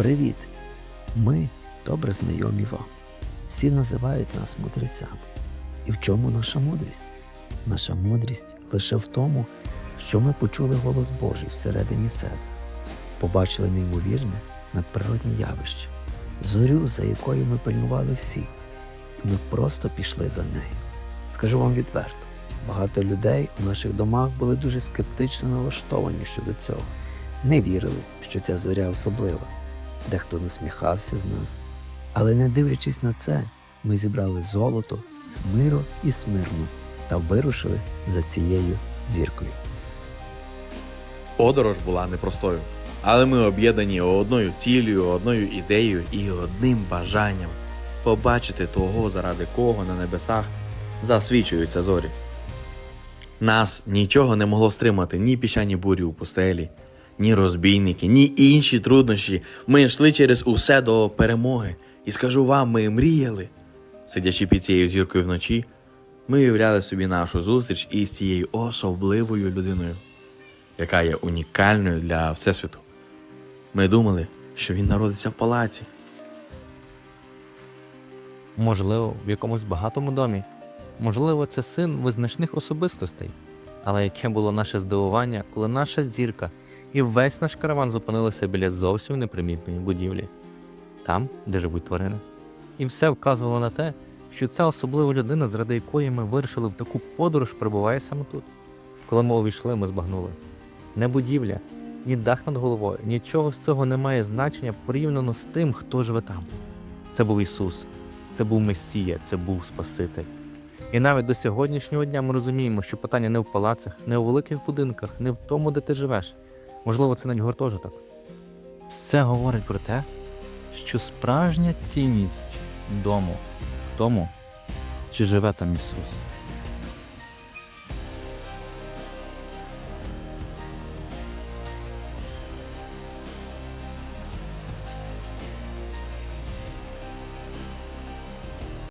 Привіт! Ми добре знайомі вам. Всі називають нас мудрецями. І в чому наша мудрість? Наша мудрість лише в тому, що ми почули голос Божий всередині себе, побачили неймовірне надприродні явище, зорю, за якою ми пильнували всі, і ми просто пішли за нею. Скажу вам відверто, багато людей у наших домах були дуже скептично налаштовані щодо цього, не вірили, що ця зоря особлива. Дехто насміхався з нас. Але не дивлячись на це, ми зібрали золото, миро і смирну та вирушили за цією зіркою. Подорож була непростою, але ми об'єднані одною цілею, одною ідеєю і одним бажанням побачити того, заради кого на небесах засвічуються зорі. Нас нічого не могло стримати ні піщані бурі у пустелі, ні розбійники, ні інші труднощі. Ми йшли через усе до перемоги. І скажу вам, ми мріяли. Сидячи під цією зіркою вночі, ми уявляли собі нашу зустріч із цією особливою людиною яка є унікальною для Всесвіту. Ми думали, що він народиться в палаці. Можливо, в якомусь багатому домі. Можливо, це син визначних особистостей. Але яке було наше здивування, коли наша зірка і весь наш караван зупинилися біля зовсім непримітної будівлі, там, де живуть тварини. І все вказувало на те, що ця особлива людина, заради якої ми вирішили в таку подорож, перебуває саме тут. Коли ми увійшли, ми збагнули. Не будівля, ні дах над головою, нічого з цього не має значення порівняно з тим, хто живе там. Це був Ісус, це був Месія, це був Спаситель. І навіть до сьогоднішнього дня ми розуміємо, що питання не в палацах, не у великих будинках, не в тому, де ти живеш. Можливо, це навіть гуртожиток. Все говорить про те, що справжня цінність дому в тому, чи живе там Ісус.